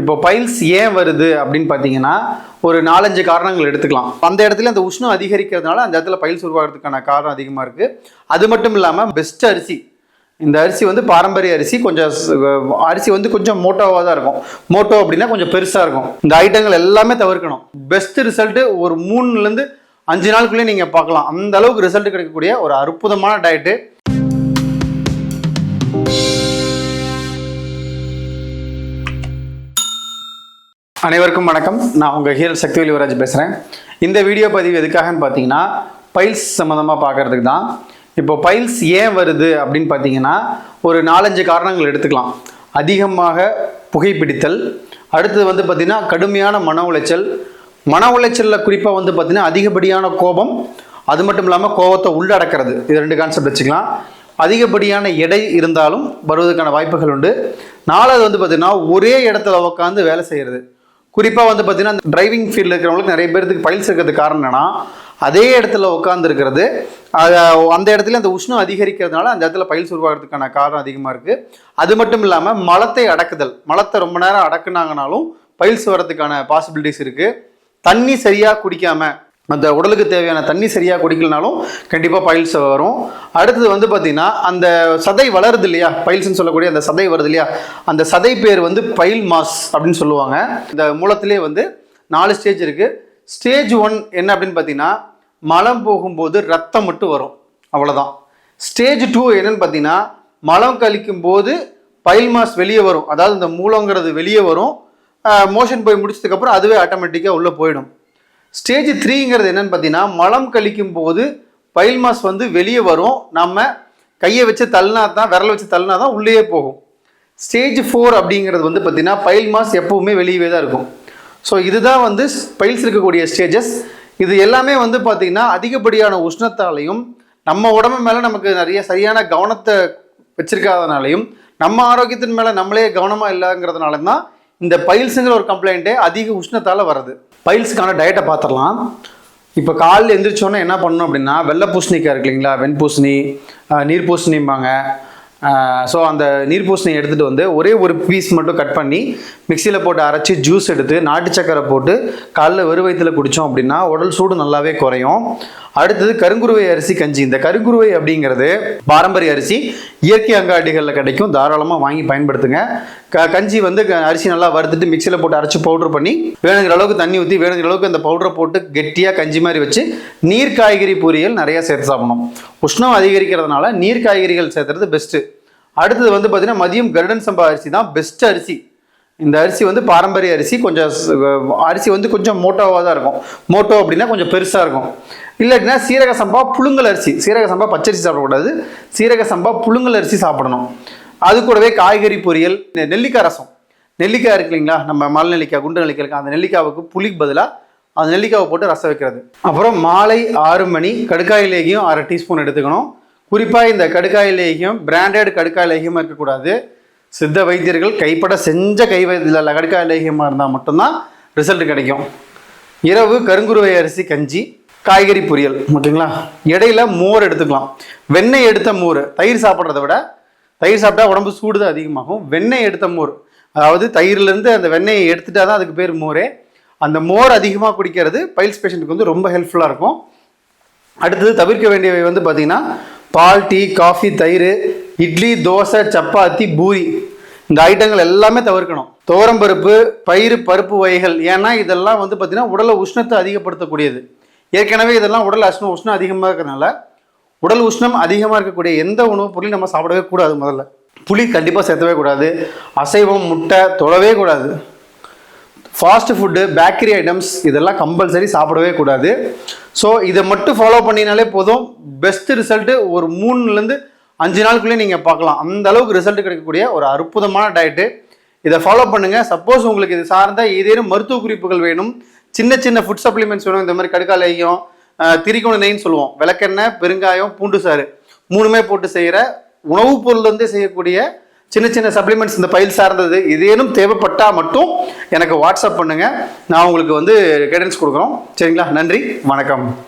இப்போ பைல்ஸ் ஏன் வருது அப்படின்னு பார்த்தீங்கன்னா ஒரு நாலஞ்சு காரணங்கள் எடுத்துக்கலாம். அந்த இடத்துல அந்த உஷ்ணம் அதிகரிக்கிறதுனால அந்த இடத்துல பைல்ஸ் உருவாகிறதுக்கான காரணம் அதிகமாக இருக்குது அது மட்டும் இல்லாமல் பெஸ்ட் அரிசி. இந்த அரிசி வந்து பாரம்பரிய அரிசி கொஞ்சம் அரிசி வந்து கொஞ்சம் மோட்டோவாக தான் இருக்கும். மோட்டோ அப்படின்னா கொஞ்சம் பெருசாக இருக்கும். இந்த ஐட்டங்கள் எல்லாமே தவிர்க்கணும். பெஸ்ட் ரிசல்ட்டு ஒரு மூணுலேருந்து அஞ்சு நாளுக்குள்ளேயே நீங்கள் பார்க்கலாம். அந்த அளவுக்கு ரிசல்ட் கிடைக்கக்கூடிய ஒரு அற்புதமான டயட்டு அனைவருக்கும் வணக்கம். நான் உங்கள் ஹீரல் சக்திவேல் யுவராஜ் பேசுகிறேன் இந்த வீடியோ பதிவு எதுக்காகன்னு பார்த்தீங்கன்னா பைல்ஸ் சம்மந்தமாக பார்க்கறதுக்கு தான். இப்போ பைல்ஸ் ஏன் வருது அப்படின்னு பார்த்தீங்கன்னா ஒரு நாலஞ்சு காரணங்கள் எடுத்துக்கலாம். அதிகமாக புகைப்பிடித்தல் அடுத்தது வந்து பார்த்திங்கன்னா கடுமையான மன உளைச்சல். மன உளைச்சலில் குறிப்பாக வந்து பார்த்திங்கன்னா அதிகப்படியான கோபம் அது மட்டும் இல்லாமல் கோபத்தை உள்ளடக்கிறது. இது ரெண்டு கான்செப்ட் வச்சுக்கலாம். அதிகப்படியான எடை இருந்தாலும் வருவதற்கான வாய்ப்புகள் உண்டு. நாலாவது வந்து பார்த்திங்கன்னா ஒரே இடத்துல உட்காந்து வேலை செய்கிறது குறிப்பாக வந்து பார்த்தீங்கன்னா அந்த டிரைவிங் ஃபீல்டில் இருக்கிறவங்களுக்கு நிறைய பேருக்கு பயில்ஸ் இருக்கிறதுக்கு காரணம் என்னன்னா அதே இடத்துல உட்காந்துருக்கிறது அந்த இடத்துல அந்த உஷ்ணம் அதிகரிக்கிறதுனால அந்த இடத்துல பயில்ஸ் உருவாகிறதுக்கான காரணம் அதிகமாக இருக்குது அது மட்டும் இல்லாமல் மலத்தை அடக்குதல். மலத்தை ரொம்ப நேரம் அடக்குனாங்கனாலும் பயில்ஸ் வரதுக்கான பாசிபிலிட்டிஸ் இருக்குது தண்ணி சரியாக குடிக்காமல் அந்த உடலுக்கு தேவையான தண்ணி சரியாக குடிக்கலனாலும் கண்டிப்பாக பைல்ஸ் வரும். அடுத்தது வந்து பார்த்திங்கன்னா அந்த சதை வளருது இல்லையா? பைல்ஸ்னு சொல்லக்கூடிய அந்த சதை வருது இல்லையா? அந்த சதை பேர் வந்து பைல் மாஸ் அப்படின்னு சொல்லுவாங்க. இந்த மூலத்திலே வந்து நாலு ஸ்டேஜ் இருக்குது ஸ்டேஜ் ஒன் என்ன அப்படின்னு பார்த்தீங்கன்னா மலம் போகும்போது ரத்தம் மட்டும் வரும். அவ்வளோதான் ஸ்டேஜ் டூ என்னன்னு பார்த்தீங்கன்னா மலம் கழிக்கும் போது பைல் மாஸ் வெளியே வரும். அதாவது இந்த மூலங்கிறது வெளியே வரும். மோஷன் போய் முடிச்சதுக்கப்புறம் அதுவே ஆட்டோமேட்டிக்காக உள்ளே போயிடும். ஸ்டேஜ் த்ரீங்கிறது என்னென்னு பார்த்தீங்கன்னா மலம் கழிக்கும் போது பைல் மாஸ் வந்து வெளியே வரும். நம்ம கையை வச்சு தள்ளினா தான் விரல வச்சு தள்ளினா தான் உள்ளேயே போகும். ஸ்டேஜ் ஃபோர் அப்படிங்கிறது வந்து பார்த்தீங்கன்னா பைல் மாஸ் எப்பவுமே வெளியவே தான் இருக்கும். ஸோ இதுதான் வந்து பைல்ஸ் இருக்கக்கூடிய ஸ்டேஜஸ் இது எல்லாமே வந்து பார்த்திங்கன்னா அதிகப்படியான உஷ்ணத்தாலையும் நம்ம உடம்பு மேலே நமக்கு நிறைய சரியான கவனத்தை வச்சிருக்காதனாலையும் நம்ம ஆரோக்கியத்தின் மேலே நம்மளே கவனமாக இல்லைங்கிறதுனால தான் இந்த பைல்ஸுங்கிற ஒரு கம்ப்ளைண்ட்டே அதிக உஷ்ணத்தால் வருது பைல்ஸுக்கான டயட்டை பார்த்துடலாம் இப்போ காலையில் எந்திரிச்சோன்னே என்ன பண்ணணும் அப்படின்னா வெள்ளை பூசணிக்காய் இருக்கு இல்லைங்களா? வெண்பூசணி நீர்பூசணிம்பாங்க நீர் பூசணிம்பாங்க ஸோ அந்த நீர் பூசணியை எடுத்துகிட்டு வந்து ஒரே ஒரு பீஸ் மட்டும் கட் பண்ணி மிக்சியில் போட்டு அரைச்சி ஜூஸ் எடுத்து நாட்டு சக்கரை போட்டு காலைல வெறும் வயிற்றுல குடித்தோம் அப்படின்னா உடல் சூடு நல்லாவே குறையும். அடுத்தது கருங்குருவை அரிசி கஞ்சி. இந்த கருங்குருவை அப்படிங்கிறது பாரம்பரிய அரிசி. இயற்கை அங்காடிகளில் கிடைக்கும். தாராளமாக வாங்கி பயன்படுத்துங்க. க கஞ்சி வந்து க- அரிசி நல்லா வறுத்துட்டு மிக்சியில் போட்டு அரைச்சி பவுடர் பண்ணி வேணுங்கிற அளவுக்கு தண்ணி ஊற்றி வேணுங்கிற அளவுக்கு அந்த பவுடரை போட்டு கெட்டியாக கஞ்சி மாதிரி வச்சு நீர் காய்கறி பொரியல் நிறைய சேர்த்து சாப்பிடணும். உஷ்ணம் அதிகரிக்கிறதுனால நீர் காய்கறிகள் சேர்த்துறது பெஸ்ட்டு அடுத்தது வந்து பார்த்தீங்கன்னா மதியம் கருடன் சம்பா அரிசி தான் பெஸ்ட் அரிசி. இந்த அரிசி வந்து பாரம்பரிய அரிசி கொஞ்சம் அரிசி வந்து கொஞ்சம் மோட்டோவாக தான் இருக்கும். மோட்டோ அப்படின்னா கொஞ்சம் பெருசாக இருக்கும். இல்லாட்டினா சீரக சம்பா புழுங்கல் அரிசி. சீரக சம்பா பச்சரிசி சாப்பிடக்கூடாது. சீரக சம்பா புழுங்கல் அரிசி சாப்பிடணும். அது கூடவே காய்கறி பொரியல் நெல்லிக்காய் ரசம். நெல்லிக்காய் இருக்கு இல்லைங்களா? நம்ம மலை நெல்லிக்காய் குண்டு நெல்லிக்காய் இருக்கு. அந்த நெல்லிக்காவுக்கு புளிக்கு பதிலாக அந்த நெல்லிக்காவை போட்டு ரசம் வைக்கிறது. அப்புறம் மாலை ஆறு மணி கடுக்காய் லேகியம் அரை டீஸ்பூன் எடுத்துக்கணும். குறிப்பாக இந்த கடுக்காய் லேகியம் பிராண்டட் கடுக்காய் லேகியமாக இருக்கக்கூடாது. சித்த வைத்தியர்கள் கைப்பட செஞ்ச கை வைத்தியில் கடுக்காய் லேகியமாக இருந்தால் மட்டும்தான் ரிசல்ட் கிடைக்கும். இரவு கருங்குருவை அரிசி கஞ்சி காய்கறி பொரியல் ஓகேங்களா? இடையில மோர் எடுத்துக்கலாம். வெண்ணெய் எடுத்த மோர் தயிர் சாப்பிட்றத விட தயிர் சாப்பிட்டா உடம்பு சூடு தான் அதிகமாகும். வெண்ணெய் எடுத்த மோர் அதாவது தயிர்லேருந்து அந்த வெண்ணெயை எடுத்துட்டா தான் அதுக்கு பேர் மோரே. அந்த மோர் அதிகமாக குடிக்கிறது பைல்ஸ் பேஷண்ட்டுக்கு வந்து ரொம்ப ஹெல்ப்ஃபுல்லாக இருக்கும். அடுத்தது தவிர்க்க வேண்டியவை வந்து பார்த்திங்கன்னா பால் டீ காஃபி தயிர் இட்லி தோசை சப்பாத்தி பூரி. இந்த ஐட்டங்கள் எல்லாமே தவிர்க்கணும். துவரம்பருப்பு பயிறு பருப்பு வகைகள். ஏன்னா இதெல்லாம் வந்து பார்த்திங்கன்னா உடலை உஷ்ணத்தை அதிகப்படுத்தக்கூடியது. ஏற்கனவே இதெல்லாம் உடல் உஷ்ணம் உஷ்ணம் அதிகமாக இருக்கிறதுனால உடல் உஷ்ணம் அதிகமாக இருக்கக்கூடிய எந்த உணவுப் பொருளையும் நம்ம சாப்பிடவே கூடாது முதல்ல. புளி கண்டிப்பாக சேர்த்தவே கூடாது. அசைவம் முட்டை தொழவே கூடாது. ஃபாஸ்ட் ஃபுட்டு பேக்கரி ஐட்டம்ஸ் இதெல்லாம் கம்பல்சரி சாப்பிடவே கூடாது. ஸோ இதை மட்டும் ஃபாலோ பண்ணினாலே போதும். பெஸ்ட் ரிசல்ட்டு ஒரு மூணுலேருந்து அஞ்சு நாளுக்குள்ளே நீங்கள் பார்க்கலாம். அந்த அளவுக்கு ரிசல்ட் கிடைக்கக்கூடிய ஒரு அற்புதமான டயட்டு இதை ஃபாலோ பண்ணுங்கள் சப்போஸ் உங்களுக்கு இது சார்ந்த ஏதேனும் மருத்துவ குறிப்புகள் வேணும். சின்ன சின்ன ஃபுட் சப்ளிமெண்ட்ஸ் வேணும். இந்த மாதிரி கடுக்காலையும் திரிகோண நெய்ன்னு சொல்லுவோம். விளக்கெண்ணெய் பெருங்காயம் பூண்டு சாறு மூணுமே போட்டு செய்கிற உணவுப் பொருள்லேருந்தே செய்யக்கூடிய சின்ன சின்ன சப்ளிமெண்ட்ஸ் இந்த பயில் சார்ந்தது இதேனும் தேவைப்பட்டால் மட்டும் எனக்கு வாட்ஸ்அப் பண்ணுங்கள் நான் உங்களுக்கு வந்து கைடன்ஸ் கொடுக்குறோம். சரிங்களா? நன்றி. வணக்கம்.